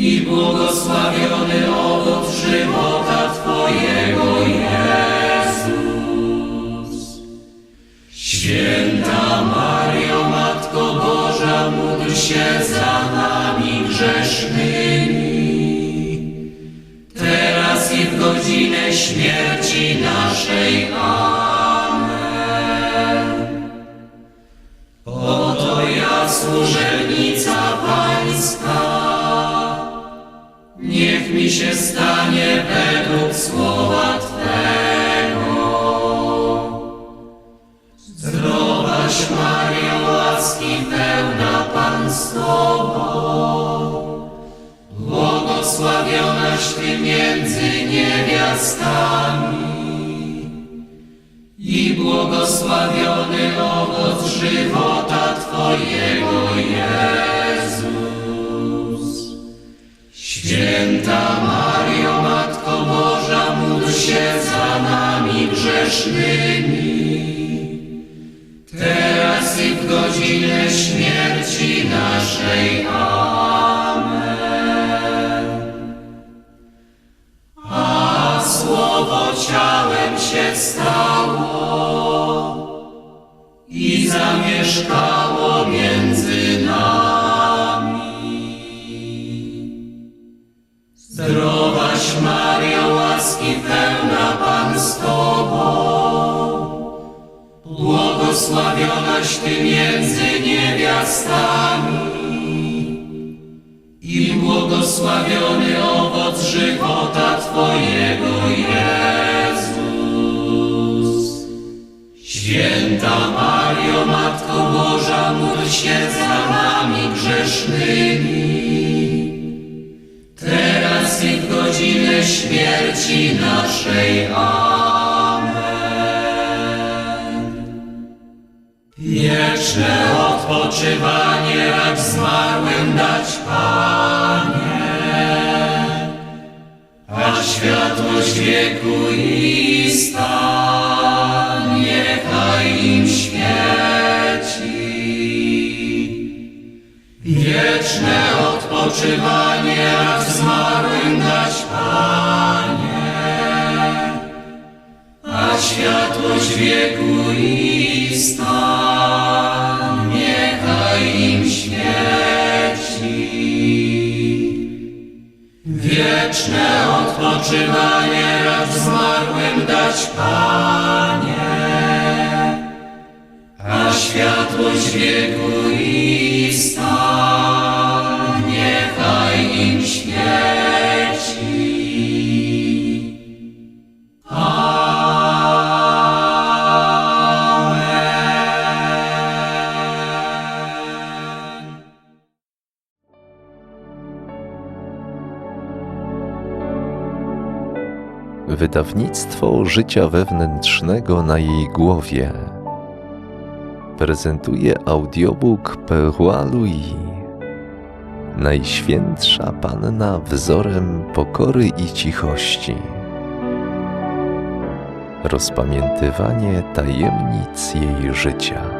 i błogosławiony owoc żywota Twojego Jezus. Święta Mario, Matko Boża, módl się za nami grzesznymi, teraz i w godzinę śmierci naszej. Amen. Oto ja, służebnica Ty między niewiastami i błogosławiony owoc żywota Twojego Jezus. Święta Mario, Matko Boża, módl się za nami grzesznymi, teraz i w godzinę śmierci naszej. Amen. Się stało i zamieszkało między nami. Zdrowaś Mario, łaski pełna Pan z Tobą, błogosławionaś Ty między niewiastami i błogosławiony owoc się za nami grzesznymi, teraz i w godzinę śmierci naszej. Amen. Wieczne odpoczywanie racz zmarłym dać, Panie, a światłość wieku i stan niechaj im świeci. Wieczne odpoczywanie racz zmarłym dać, Panie, a światłość wieku i stan niechaj im świeci. Wieczne odpoczywanie racz zmarłym dać, Panie, a światłość wieku i Wydawnictwo życia wewnętrznego na jej głowie prezentuje audiobook Perroi Louis. Najświętsza Panna wzorem pokory i cichości. Rozpamiętywanie tajemnic jej życia.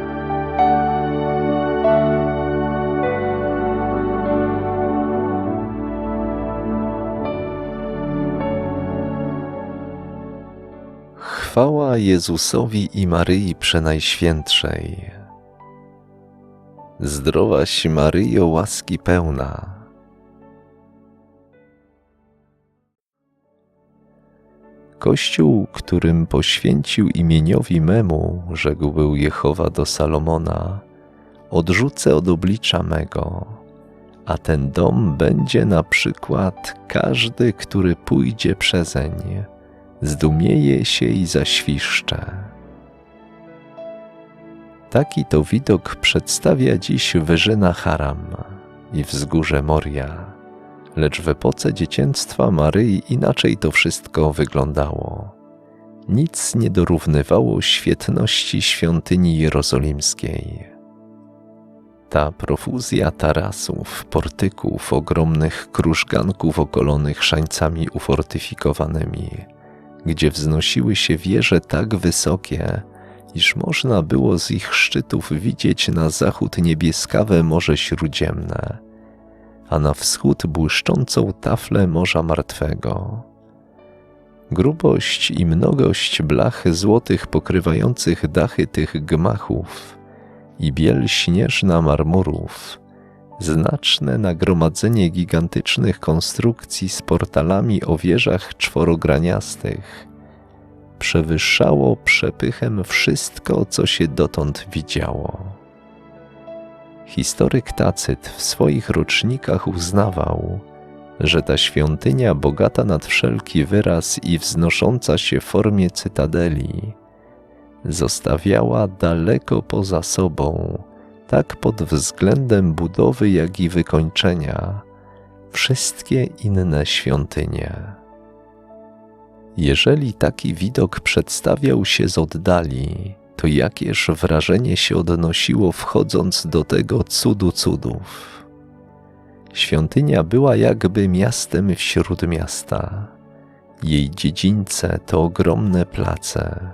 Chwała Jezusowi i Maryi Przenajświętszej. Zdrowaś Maryjo, łaski pełna. Kościół, którym poświęcił imieniowi memu, rzekł był Jehowa do Salomona, odrzucę od oblicza mego, a ten dom będzie na przykład każdy, który pójdzie przezeń zdumieje się i zaświszcze. Taki to widok przedstawia dziś wyżyna Haram i wzgórze Moria, lecz w epoce dziecięctwa Maryi inaczej to wszystko wyglądało. Nic nie dorównywało świetności świątyni jerozolimskiej. Ta profuzja tarasów, portyków, ogromnych krużganków ogolonych szańcami ufortyfikowanymi, gdzie wznosiły się wieże tak wysokie, iż można było z ich szczytów widzieć na zachód niebieskawe Morze Śródziemne, a na wschód błyszczącą taflę Morza Martwego. Grubość i mnogość blach złotych pokrywających dachy tych gmachów i biel śnieżna marmurów, znaczne nagromadzenie gigantycznych konstrukcji z portalami o wieżach czworograniastych, przewyższało przepychem wszystko, co się dotąd widziało. Historyk Tacyt w swoich rocznikach uznawał, że ta świątynia bogata nad wszelki wyraz i wznosząca się w formie cytadeli, zostawiała daleko poza sobą, tak pod względem budowy, jak i wykończenia, wszystkie inne świątynie. Jeżeli taki widok przedstawiał się z oddali, to jakież wrażenie się odnosiło wchodząc do tego cudu cudów. Świątynia była jakby miastem wśród miasta. Jej dziedzińce to ogromne place,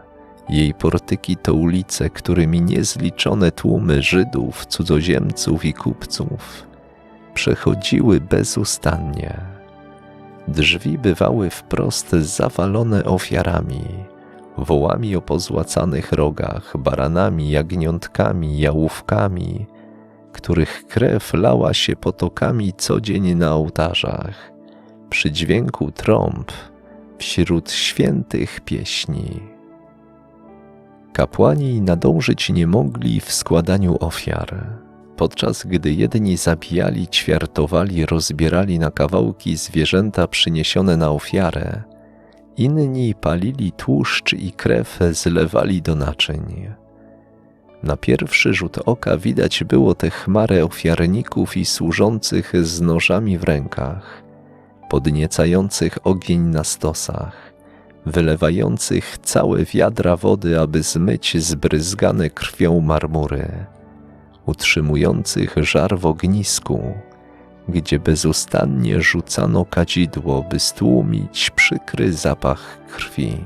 jej portyki to ulice, którymi niezliczone tłumy Żydów, cudzoziemców i kupców przechodziły bezustannie. Drzwi bywały wprost zawalone ofiarami, wołami o pozłacanych rogach, baranami, jagniątkami, jałówkami, których krew lała się potokami co dzień na ołtarzach, przy dźwięku trąb, wśród świętych pieśni. Kapłani nadążyć nie mogli w składaniu ofiar, podczas gdy jedni zabijali, ćwiartowali, rozbierali na kawałki zwierzęta przyniesione na ofiarę, inni palili tłuszcz i krew zlewali do naczyń. Na pierwszy rzut oka widać było tę chmarę ofiarników i służących z nożami w rękach, podniecających ogień na stosach, wylewających całe wiadra wody, aby zmyć zbryzgane krwią marmury, utrzymujących żar w ognisku, gdzie bezustannie rzucano kadzidło, by stłumić przykry zapach krwi.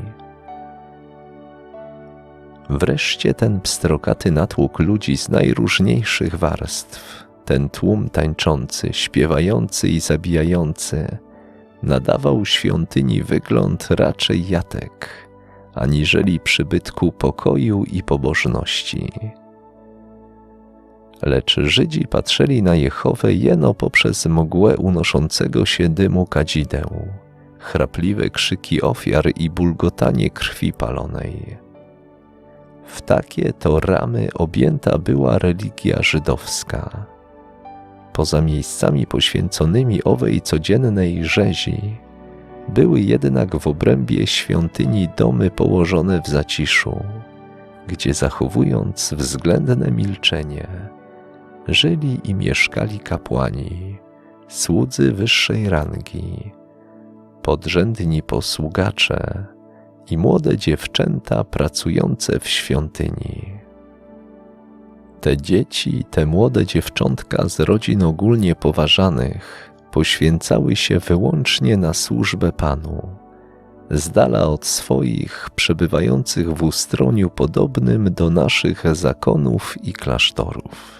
Wreszcie ten pstrokaty natłok ludzi z najróżniejszych warstw, ten tłum tańczący, śpiewający i zabijający, nadawał świątyni wygląd raczej jatek, aniżeli przybytku pokoju i pobożności. Lecz Żydzi patrzyli na Jehowę jeno poprzez mgłę unoszącego się dymu kadzideł, chrapliwe krzyki ofiar i bulgotanie krwi palonej. W takie to ramy objęta była religia żydowska. Poza miejscami poświęconymi owej codziennej rzezi, były jednak w obrębie świątyni domy położone w zaciszu, gdzie zachowując względne milczenie, żyli i mieszkali kapłani, słudzy wyższej rangi, podrzędni posługacze i młode dziewczęta pracujące w świątyni. Te dzieci, te młode dziewczątka z rodzin ogólnie poważanych poświęcały się wyłącznie na służbę Panu, z dala od swoich przebywających w ustroniu podobnym do naszych zakonów i klasztorów.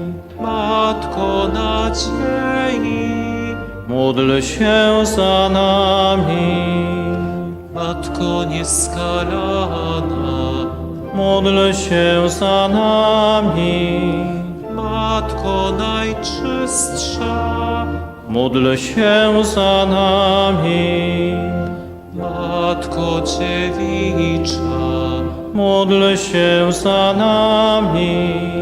Matko nadziei, Módl się za nami. Matko nieskalana, Módl się za nami. Matko najczystsza, Módl się za nami. Matko dziewicza, Módl się za nami.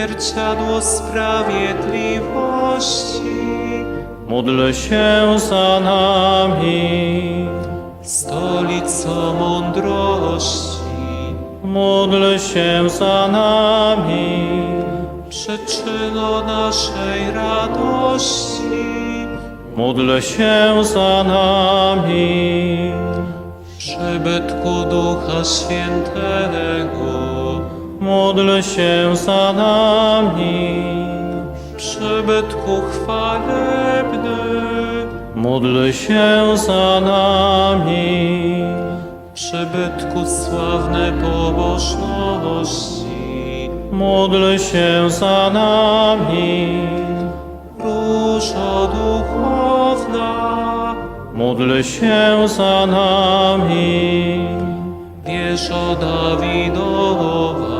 Zwierciadło sprawiedliwości, Módl się za nami. stolico mądrości, Módl się za nami. przyczyno naszej radości, Módl się za nami. przybytku Ducha Świętego, Módl się za nami. przybytku chwalebny, Módl się za nami. przybytku sławne pobożności, Módl się za nami. różo duchowna, Módl się za nami. wieżo Dawidowa,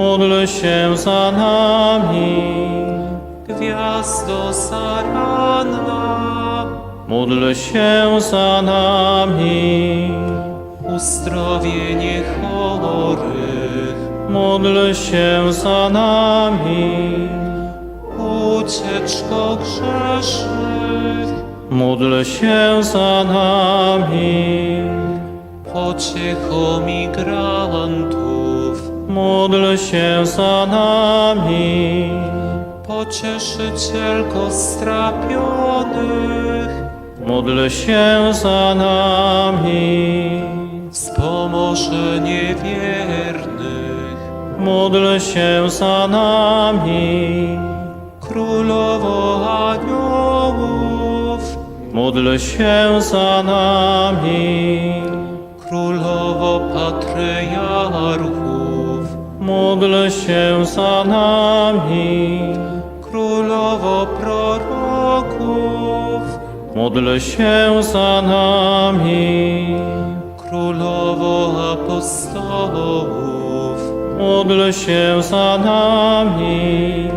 Módl się za nami. gwiazdo zaranna, Módl się za nami. uzdrowienie chorych, Módl się za nami. ucieczko grzesznych, Módl się za nami. pociecho migrantów, Módl się za nami. Pocieszycielko strapionych, Módl się za nami. wspomoże niewiernych. Módl się za nami. Królowo aniołów, Módl się za nami. Królowo patriarchów, Módl się za nami. Królowo proroków, Módl się za nami. Królowo apostołów, Módl się za nami.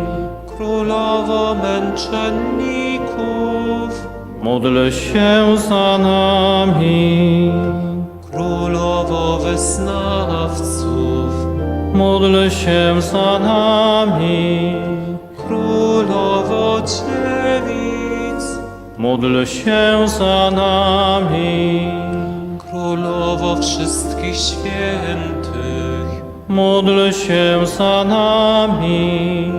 Królowo męczenników, Módl się za nami. Królowo wyznawców, Módl się za nami. Królowo dziewic, Módl się za nami. Królowo wszystkich świętych, Módl się za nami.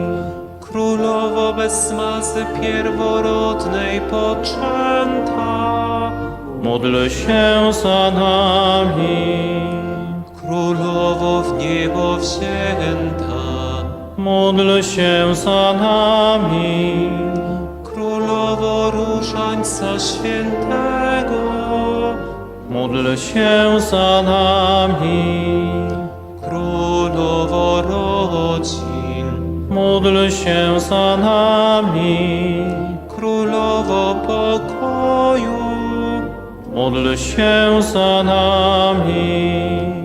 Królowo bez mazy pierworodnej poczęta, Módl się za nami. Królowo w niebo wzięta, Módl się za nami. Królowo różańca świętego, Módl się za nami. Królowo rodzin, Módl się za nami. Królowo pokoju, Módl się za nami.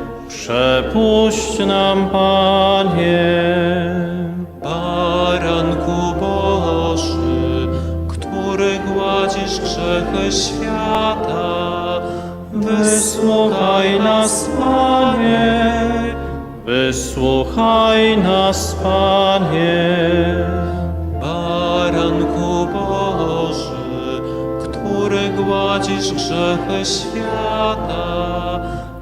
przepuść nam, Panie. Baranku Boży, który gładzisz grzechy świata, Wysłuchaj nas, Panie, wysłuchaj nas, Panie. Baranku Boży, który gładzisz grzechy świata,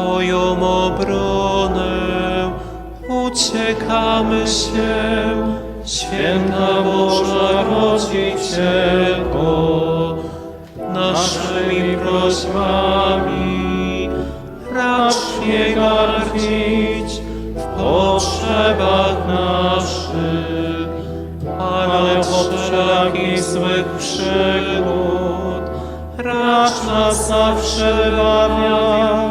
Twoją obronę uciekamy się, Święta Boża Rodzicielko, naszymi prośbami racz nie gardzić w potrzebach naszych, ale wszelakich złych przygód racz nas zawsze wybawiać,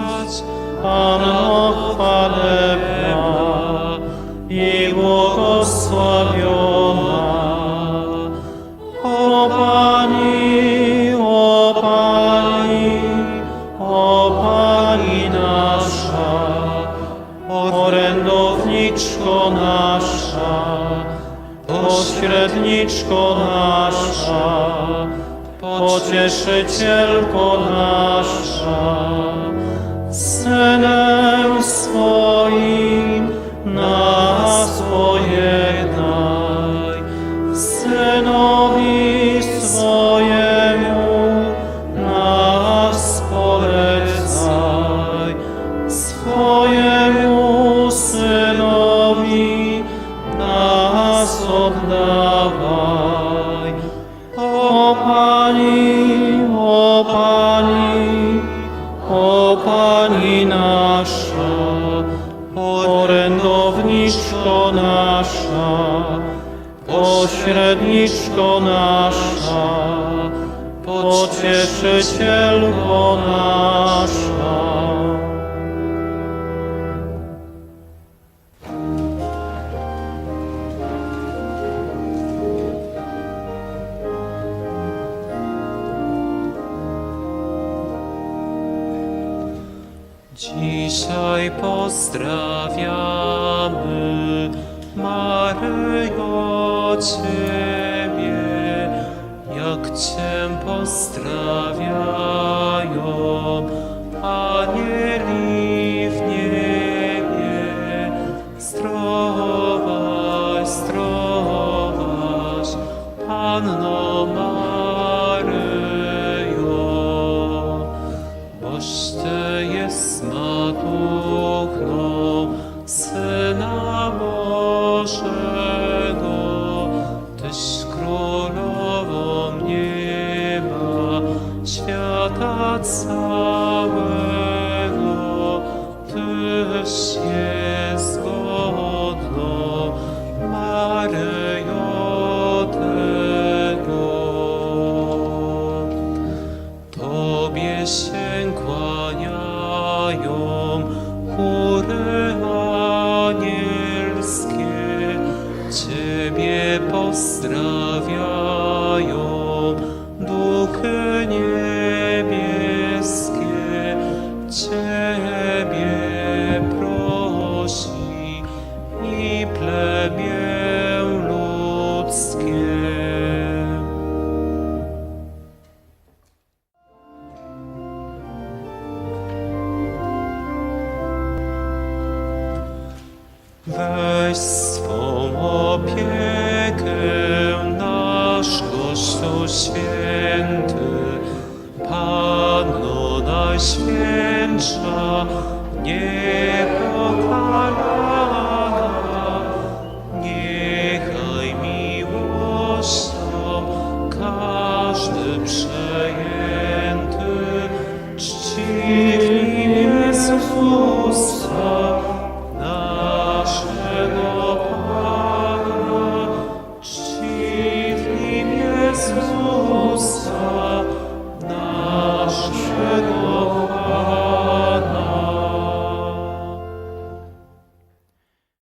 pocieszycielko pośredniczko nasza, pocieszycielko nasza. Dzisiaj pozdrawiamy Maryjo Cię. God. opiekę nasz Chrystus Święty, Panno Najświętsza, nie